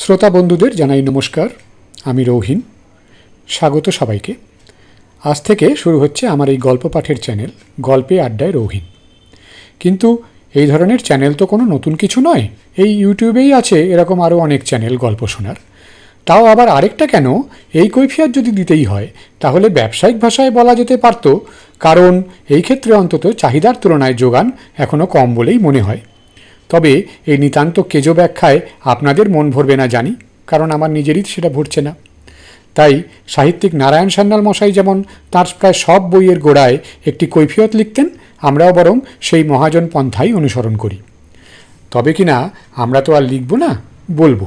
শ্রোতা বন্ধুদের জানাই নমস্কার, আমি রৌহিন। স্বাগত সবাইকে। আজ থেকে শুরু হচ্ছে আমার এই গল্প পাঠের চ্যানেল, গল্পে আড্ডায় রৌহিন। কিন্তু এই ধরনের চ্যানেল তো কোনো নতুন কিছু নয়, এই ইউটিউবেই আছে এরকম আরও অনেক চ্যানেল গল্প শোনার। তাও আবার আরেকটা কেন, এই কৈফিয়ত যদি দিতেই হয়, তাহলে ব্যবসায়িক ভাষায় বলা যেতে পারত, কারণ এই ক্ষেত্রে অন্তত চাহিদার তুলনায় যোগান এখনও কম বলেই মনে হয়। তবে এই নিতান্ত কেজো ব্যাখ্যায় আপনাদের মন ভরবে না জানি, কারণ আমার নিজেরই সেটা ভরছে না। তাই সাহিত্যিক নারায়ণ সান্যাল মশাই যেমন তার প্রায় সব বইয়ের গোড়ায় একটি কৈফিয়ত লিখতেন, আমরাও বরং সেই মহাজন পন্থাই অনুসরণ করি। তবে কি না, আমরা তো আর লিখব না, বলব।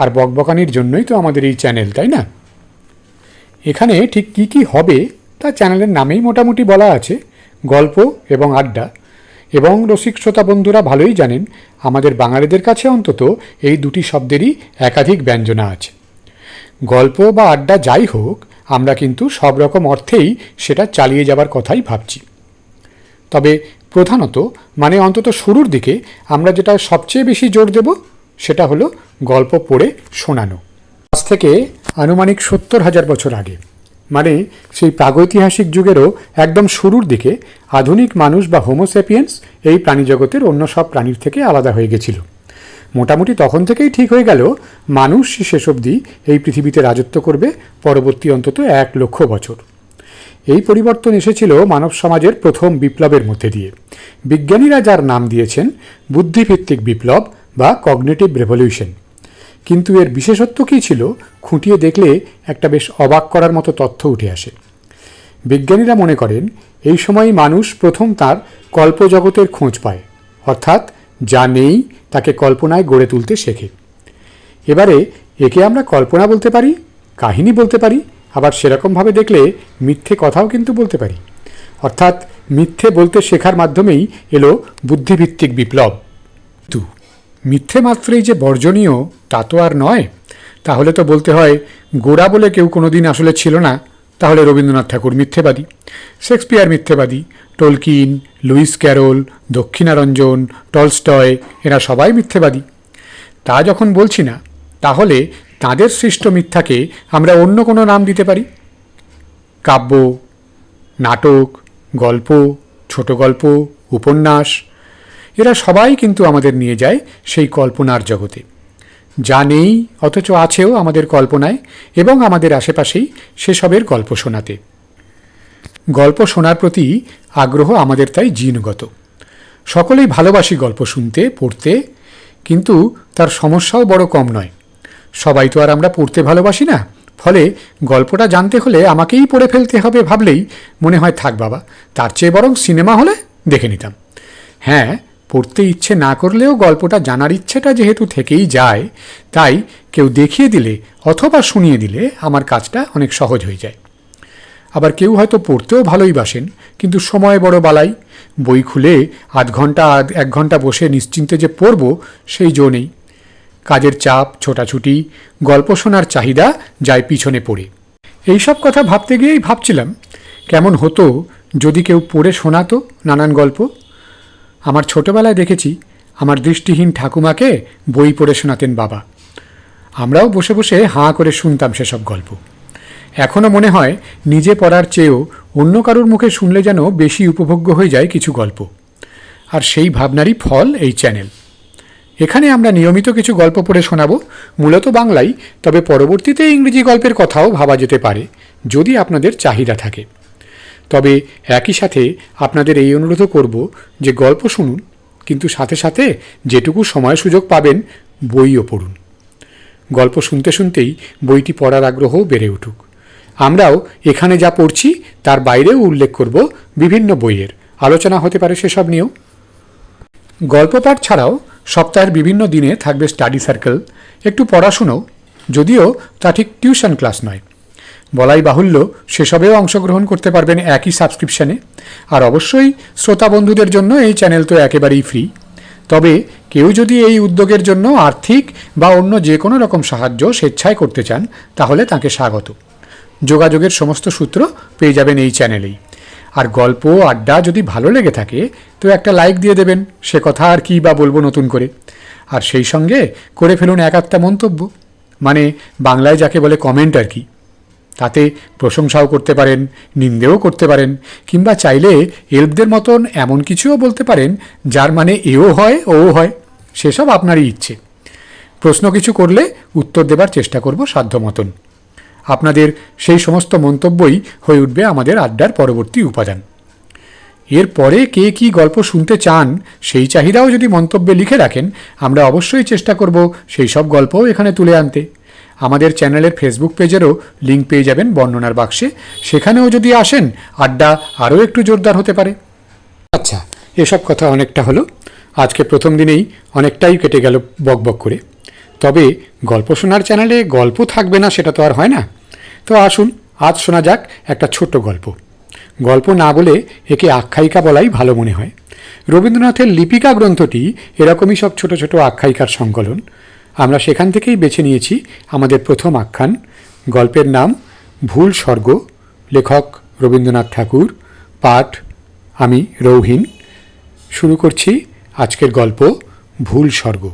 আর বকবকানির জন্যই তো আমাদের এই চ্যানেল, তাই না? এখানে ঠিক কি কি হবে তা চ্যানেলের নামেই মোটামুটি বলা আছে, গল্প এবং আড্ডা। এবং রসিক শ্রোতা বন্ধুরা ভালোই জানেন, আমাদের বাঙালিদের কাছে অন্তত এই দুটি শব্দেরই একাধিক ব্যঞ্জনা আছে। গল্প বা আড্ডা যাই হোক, আমরা কিন্তু সব রকম অর্থেই সেটা চালিয়ে যাবার কথাই ভাবছি। তবে প্রধানত মানে অন্তত শুরুর দিকে, আমরা যেটা সবচেয়ে বেশি জোর দেব, সেটা হলো গল্প পড়ে শোনানো। আজ থেকে আনুমানিক সত্তর হাজার বছর আগে। মানে সেই প্রাগৈতিহাসিক যুগেরও একদম শুরুর দিকে আধুনিক মানুষ বা হোমোসেপিয়েন্স এই প্রাণীজগতের অন্য সব প্রাণীর থেকে আলাদা হয়ে গেছিল। মোটামুটি তখন থেকেই ঠিক হয়ে গেল, মানুষ শেষ অবধি এই পৃথিবীতে রাজত্ব করবে পরবর্তী অন্তত এক লক্ষ বছর। এই পরিবর্তন এসেছিল মানব সমাজের প্রথম বিপ্লবের মধ্যে দিয়ে। বিজ্ঞানীরা যার নাম দিয়েছেন বুদ্ধিভিত্তিক বিপ্লব বা কগনেটিভ রেভলিউশন। কিন্তু এর বিশেষত্ব কী ছিল খুঁটিয়ে দেখলে একটা বেশ অবাক করার মতো তথ্য উঠে আসে। বিজ্ঞানীরা মনে করেন, এই সময় মানুষ প্রথম তার কল্পজগতের খোঁজ পায়, অর্থাৎ যা নেই তাকে কল্পনায় গড়ে তুলতে শেখে। এবারে একে আমরা কল্পনা বলতে পারি, কাহিনী বলতে পারি, আবার সেরকমভাবে দেখলে মিথ্যে কথাও কিন্তু বলতে পারি। অর্থাৎ মিথ্যে বলতে শেখার মাধ্যমেই এলো বুদ্ধিভিত্তিক বিপ্লব। তু মিথ্যে মাত্রেই যে বর্জনীয়, তা তো আর নয়। তাহলে তো বলতে হয়, গোড়া বলে কেউ কোনোদিন আসলে ছিল না। তাহলে রবীন্দ্রনাথ ঠাকুর মিথ্যেবাদী, Shakespeare মিথ্যেবাদী, Tolkien, Lewis Carroll, Dakshinaranjan, Tolstoy, এরা সবাই মিথ্যেবাদী। তা যখন বলছি না, তাহলে তাদের সৃষ্ট মিথ্যাকে আমরা অন্য কোনো নাম দিতে পারি? কাব্য, নাটক, গল্প, ছোট গল্প, উপন্যাস এরা সবাই কিন্তু আমাদের নিয়ে যায় সেই কল্পনার জগতে। যা নেই, অথচ আছেও আমাদের কল্পনায় এবং আমাদের আশেপাশেই সেসবের গল্প শোনাতে। গল্প শোনার প্রতি আগ্রহ আমাদের তাই জিনগত। সকলেই ভালোবাসি গল্প শুনতে, পড়তে, কিন্তু তার সমস্যাও বড় কম নয়। সবাই তো আর আমরা পড়তে ভালোবাসি না, ফলে গল্পটা জানতে হলে আমাকেই পড়ে ফেলতে হবে ভাবলেই মনে হয়, থাক বাবা, তার চেয়ে বরং সিনেমা হলে দেখে নিতাম। হ্যাঁ পড়তে ইচ্ছে না করলেও গল্পটা জানার ইচ্ছেটা যেহেতু থেকেই যায়, তাই কেউ দেখিয়ে দিলে অথবা শুনিয়ে দিলে আমার কাজটা অনেক সহজ হয়ে যায়। আবার কেউ হয়তো পড়তেও ভালোই বাসেন, কিন্তু সময় বড় বালাই। বই খুলে আধ ঘণ্টা, আধ, এক ঘণ্টা বসে নিশ্চিন্তে যে পড়ব, সেই জো নেই। কাজের চাপ, ছোটাছুটি, গল্প শোনার চাহিদা যায় পিছনে পড়ে। এইসব কথা ভাবতে গিয়েই ভাবছিলাম, কেমন হতো যদি কেউ পড়ে শোনাতো নানান গল্প। আমার ছোটবেলায় দেখেছি আমার দৃষ্টিহীন ঠাকুমাকে বই পড়ে শোনাতেন বাবা। আমরাও বসে বসে হাঁ করে শুনতাম সেসব গল্প। এখনও মনে হয় নিজে পড়ার চেয়েও অন্য কারোর মুখে শুনলে যেন বেশি উপভোগ্য হয়ে যায় কিছু গল্প। আর সেই ভাবনারই ফল এই চ্যানেল। এখানে আমরা নিয়মিত কিছু গল্প পড়ে শোনাব, মূলত বাংলাই, তবে পরবর্তীতে ইংরেজি গল্পের কথাও ভাবা যেতে পারে, যদি আপনাদের চাহিদা থাকে। তবে একই সাথে আপনাদের এই অনুরোধও করব যে গল্প শুনুন, কিন্তু সাথে সাথে যেটুকু সময় সুযোগ পাবেন বইও পড়ুন। গল্প শুনতে শুনতেই বইটি পড়ার আগ্রহ বেড়ে উঠুক। আমরাও এখানে যা পড়ছি তার বাইরেও উল্লেখ করব বিভিন্ন বইয়ের। আলোচনা হতে পারে সেসব নিয়েও। গল্প পাঠ ছাড়াও সপ্তাহের বিভিন্ন দিনে থাকবে স্টাডি সার্কেল। একটু পড়াশুনো, যদিও তা ঠিক টিউশন ক্লাস নয়। বলাই বাহুল্য, সেসবেও অংশগ্রহণ করতে পারবেন একই সাবস্ক্রিপশানে। আর অবশ্যই শ্রোতা বন্ধুদের জন্য এই চ্যানেল তো একেবারেই ফ্রি। তবে কেউ যদি এই উদ্যোগের জন্য আর্থিক বা অন্য যে কোনো রকম সাহায্য স্বেচ্ছায় করতে চান, তাহলে তাকে স্বাগত। যোগাযোগের সমস্ত সূত্র পেয়ে যাবেন এই চ্যানেলেই। আর গল্প, আড্ডা যদি ভালো লেগে থাকে, তো একটা লাইক দিয়ে দেবেন, সে কথা আর কি বা বলব নতুন করে। আর সেই সঙ্গে করে ফেলুন এক একটা মন্তব্য। মানে বাংলায় যাকে বলে কমেন্ট আর কি। তাতে প্রশংসাও করতে পারেন, নিন্দেও করতে পারেন, কিংবা চাইলে এলফদের মতন এমন কিছুও বলতে পারেন, যার মানে এও হয় ও হয়। সেসব আপনারই ইচ্ছে। প্রশ্ন কিছু করলে উত্তর দেবার চেষ্টা করব সাধ্য মতন আপনাদের সেই সমস্ত মন্তব্যই হয়ে উঠবে আমাদের আড্ডার পরবর্তী উপাদান। এরপরে কে কি গল্প শুনতে চান, সেই চাহিদাও যদি মন্তব্যে লিখে রাখেন, আমরা অবশ্যই চেষ্টা করব সেই সব গল্পও এখানে তুলে আনতে। আমাদের চ্যানেলের ফেসবুক পেজেরও লিঙ্ক পেয়ে যাবেন বর্ণনার বাক্সে। সেখানেও যদি আসেন আড্ডা আরও একটু জোরদার হতে পারে। আচ্ছা। এসব কথা অনেকটা হলো। আজকে প্রথম দিনেই অনেকটাই কেটে গেল বকবক করে। তবে গল্প শোনার চ্যানেলে গল্প থাকবে না সেটা তো আর হয় না। তো আসুন আজ শোনা যাক একটা ছোট্ট গল্প। গল্প না বলে একে আখ্যায়িকা বলাই ভালো মনে হয়। রবীন্দ্রনাথের লিপিকা গ্রন্থটি এরকমই সব ছোট ছোট আখ্যায়িকার সংকলন। আমরা সেখান থেকেই বেছে নিয়েছি আমাদের প্রথম আখ্যান। গল্পের নাম ভুল স্বর্গ। লেখক রবীন্দ্রনাথ ঠাকুর। পাঠ আমি রৌহিন। শুরু করছি আজকের গল্প ভুল স্বর্গ।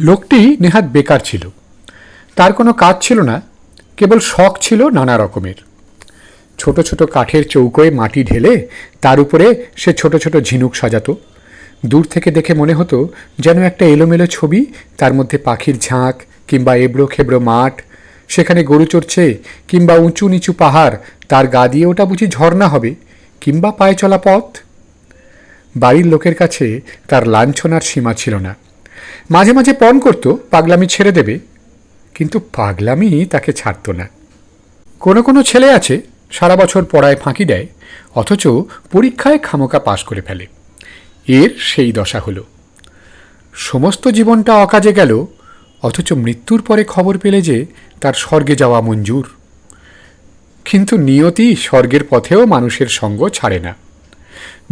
লোকটি নেহাত বেকার ছিল। তার কোনো কাজ ছিল না, কেবল শখ ছিল নানা রকমের। ছোট ছোট কাঠের চৌকোয় মাটি ঢেলে তার উপরে সে ছোট ছোট ঝিনুক সাজাতো। দূর থেকে দেখে মনে হতো যেন একটা এলোমেলো ছবি, তার মধ্যে পাখির ঝাঁক কিংবা এবড়ো খেবড়ো মাঠ, সেখানে গরু চড়ছে কিংবা উঁচু নিচু পাহাড়, তার গা দিয়ে ওটা বুঝি ঝর্ণা হবে কিংবা পায়ে চলা পথ। বাড়ির লোকের কাছে তার লাঞ্ছনার সীমা ছিল না। মাঝে মাঝে পণ করত, পাগলামি ছেড়ে দেবে, কিন্তু পাগলামি তাকে ছাড়ত না। কোনো কোনো ছেলে আছে, সারা বছর পড়ায় ফাঁকি দেয়, অথচ পরীক্ষায় খামোকা পাশ করে ফেলে। এর সেই দশা হলো। সমস্ত জীবনটা অকাজে গেল, অথচ মৃত্যুর পরে খবর পেলে যে তার স্বর্গে যাওয়া মঞ্জুর। কিন্তু নিয়তি স্বর্গের পথেও মানুষের সঙ্গ ছাড়ে না।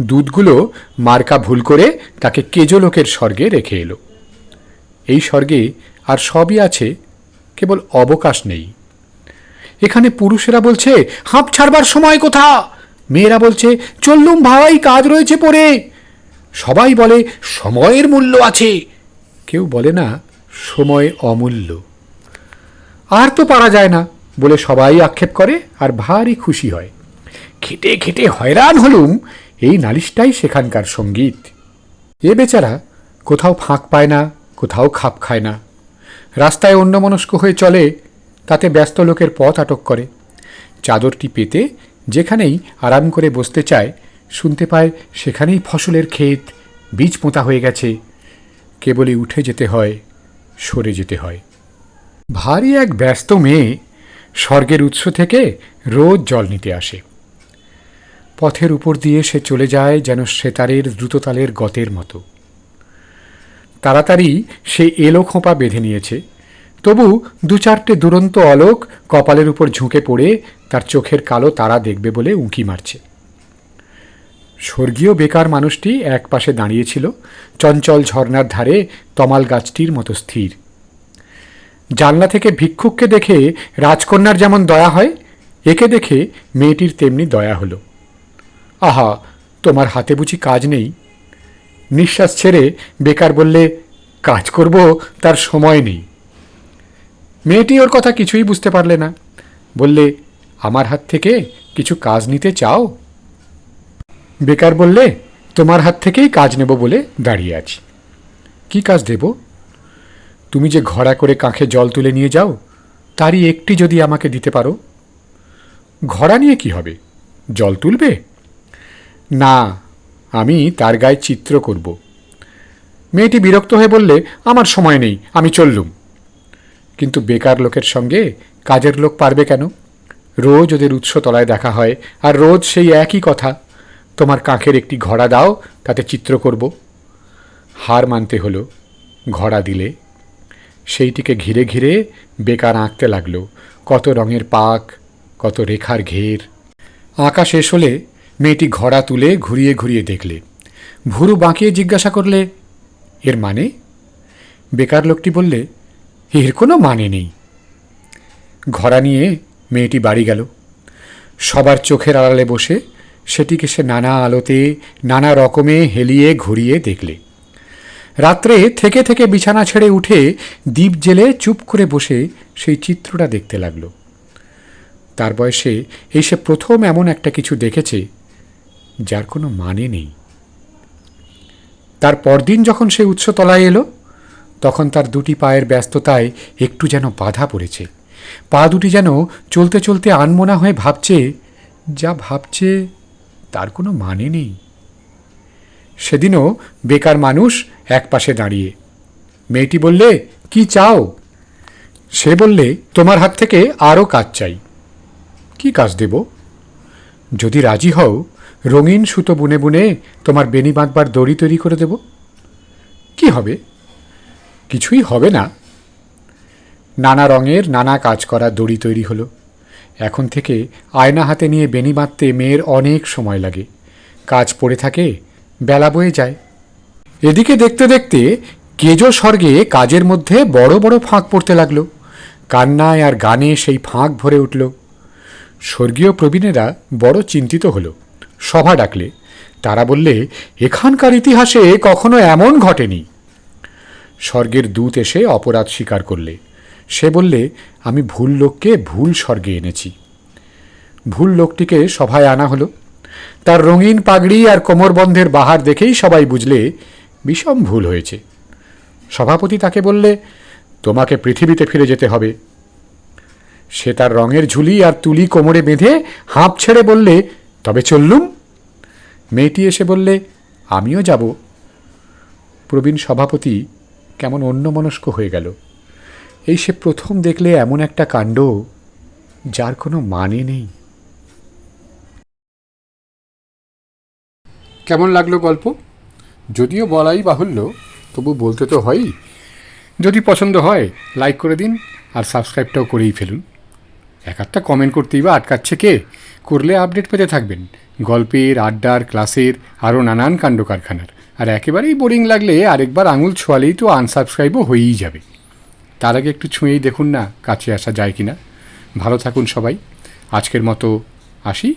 দুধগুলো মার্কা ভুল করে তাকে কেজো লোকের স্বর্গে রেখে এলো। এই স্বর্গে আর সবই আছে, কেবল অবকাশ নেই। এখানে পুরুষেরা বলছে, হাঁপ ছাড়বার সময় কোথা? মেয়েরা বলছে, চললুম ভাই, কাজ রয়েছে পড়ে। সবাই বলে সময়ের মূল্য আছে। কেউ বলে না, সময় অমূল্য। আর তো পারা যায় না, বলে সবাই আক্ষেপ করে আর ভারী খুশি হয়। খেটে খেটে হয়রান হলুম এই নালিশটাই সেখানকার সংগীত। এ বেচারা কোথাও ফাঁক পায় না, কোথাও খাপ খায় না। রাস্তায় অন্যমনস্ক হয়ে চলে, তাতে ব্যস্ত লোকের পথ আটক করে। চাদরটি পেতে যেখানেই আরাম করে বসতে চায় শুনতে পায়, সেখানেই ফসলের ক্ষেত, বীজ পোঁতা হয়ে গেছে। কেবলই উঠে যেতে হয়, সরে যেতে হয়। ভারী এক ব্যস্ত মেয়ে স্বর্গের উৎস থেকে রোজ জল নিতে আসে। পথের উপর দিয়ে সে চলে যায় যেন সেতারের দ্রুততালের গতের মতো। তাড়াতাড়ি সে এলো খোঁপা বেঁধে নিয়েছে। তবু দু চারটে দুরন্ত অলোক কপালের উপর ঝুঁকে পড়ে তার চোখের কালো তারা দেখবে বলে উঁকি মারছে। স্বর্গীয় বেকার মানুষটি এক পাশে দাঁড়িয়েছিল, চঞ্চল ঝর্নার ধারে তমাল গাছটির মতো স্থির। জানলা থেকে ভিক্ষুককে দেখে রাজকন্যার যেমন দয়া হয়, একে দেখে মেয়েটির তেমনি দয়া হলো। আহা, তোমার হাতে বুঝি কাজ নেই। নিঃশ্বাস ছেড়ে বেকার বললে, কাজ করব, তার সময় নেই। মেয়েটি ওর কথা কিছুই বুঝতে পারলে না। বললে, আমার হাত থেকে কিছু কাজ নিতে চাও? বেকার বললে, তোমার হাত থেকেই কাজ নেব বলে দাঁড়িয়ে আছি। কি কাজ দেব? তুমি যে ঘোড়া করে কাঁখে জল তুলে নিয়ে যাও, তারই একটি যদি আমাকে দিতে পারো। ঘড়া নিয়ে কি হবে? জল তুলবে? না, আমি তার গায়ে চিত্র করব। মেয়েটি বিরক্ত হয়ে বললে, আমার সময় নেই, আমি চললুম কিন্তু বেকার লোকের সঙ্গে কাজের লোক পারবে কেন? রোজ ওদের উৎস তলায় দেখা হয়, আর রোজ সেই একই কথা। তোমার কাঁখের একটি ঘোড়া দাও, তাতে চিত্র করব। হার মানতে হলো, ঘোড়া দিলে। সেইটিকে ঘিরে ঘিরে বেকার আঁকতে লাগল। কত রঙের পাক, কত রেখার ঘের। আঁকা শেষ হলে মেয়েটি ঘোড়া তুলে ঘুরিয়ে ঘুরিয়ে দেখলে। ভুরু বাঁকিয়ে জিজ্ঞাসা করলে, এর মানে? বেকার লোকটি বললে, এর কোনো মানে নেই। ঘোড়া নিয়ে মেয়েটি বাড়ি গেল। সবার চোখের আড়ালে বসে সেটিকে সে নানা আলোতে, নানা রকমে হেলিয়ে ঘুরিয়ে দেখলে। রাত্রে থেকে থেকে বিছানা ছেড়ে উঠে দ্বীপ জেলে চুপ করে বসে সেই চিত্রটা দেখতে লাগল। তার বয়সে এই সে প্রথম এমন একটা কিছু দেখেছে, যার কোনো মানে নেই। তার পরদিন যখন সে উৎসতলায় এলো, তখন তার দুটি পায়ের ব্যস্ততায় একটু যেন বাধা পড়েছে। পা দুটি যেন চলতে চলতে আনমোনা হয়ে ভাবছে, যা ভাবছে তার কোনো মানে নেই। সেদিনও বেকার মানুষ এক পাশে দাঁড়িয়ে, মেয়েটি বললে, কি চাও? সে বললে, তোমার হাত থেকে আরও কাজ চাই। কি কাজ দেব? যদি রাজি হও, রঙিন সুতো বুনে বুনে তোমার বেনি বাঁধবার দড়ি তৈরি করে দেব। কি হবে? কিছুই হবে না। নানা রঙের নানা কাজ করা দড়ি তৈরি হলো। এখন থেকে আয়না হাতে নিয়ে বেনি বাঁধতে মেয়ের অনেক সময় লাগে। কাজ পড়ে থাকে, বেলা বয়ে যায়। এদিকে দেখতে দেখতে কেজো স্বর্গে কাজের মধ্যে বড় বড় ফাঁক পড়তে লাগল। কান্নায় আর গানে সেই ফাঁক ভরে উঠল। স্বর্গীয় প্রবীণেরা বড় চিন্তিত হলো। সভা ডাকলে। তারা বললে, এখানকার ইতিহাসে কখনো এমন ঘটেনি। স্বর্গের দূত এসে অপরাধ স্বীকার করলে। সে বললে, আমি ভুল লোককে ভুল স্বর্গে এনেছি। ভুল লোকটিকে সভায় আনা হলো। তার রঙিন পাগড়ি আর কোমরবন্ধের বাহার দেখেই সবাই বুঝলে, বিষম ভুল হয়েছে। সভাপতি তাকে বললে, তোমাকে পৃথিবীতে ফিরে যেতে হবে। সে তার রঙের ঝুলি আর তুলি কোমরে বেঁধে হাঁপ ছেড়ে বললে, তবে চললুম। মেয়েটি এসে বললে, আমিও যাব। প্রবীণ সভাপতি কেমন অন্যমনস্ক হয়ে গেল। এই সে প্রথম দেখলে এমন একটা কাণ্ড যার কোনো মানে নেই। কেমন লাগল গল্প? যদিও বলাই বাহুল্য, তবু বলতে তো হয়ই। যদি পছন্দ হয়, লাইক করে দিন আর সাবস্ক্রাইবটাও করেই ফেলুন। এক একটা কমেন্ট করতেই বা আটকাচ্ছে কে? করলে আপডেট পেতে থাকবেন। গল্পের, আড্ডার, ক্লাসের, আরও নানান কাণ্ড কারখানার। আর একেবারেই বোরিং লাগলে আরেকবার আঙুল ছোঁয়ালেই তো আনসাবস্ক্রাইবও হয়েই যাবে। তার আগে একটু ছুঁয়েই দেখুন না কাছে আসা যায় কি না ভালো থাকুন সবাই। আজকের মতো আসি।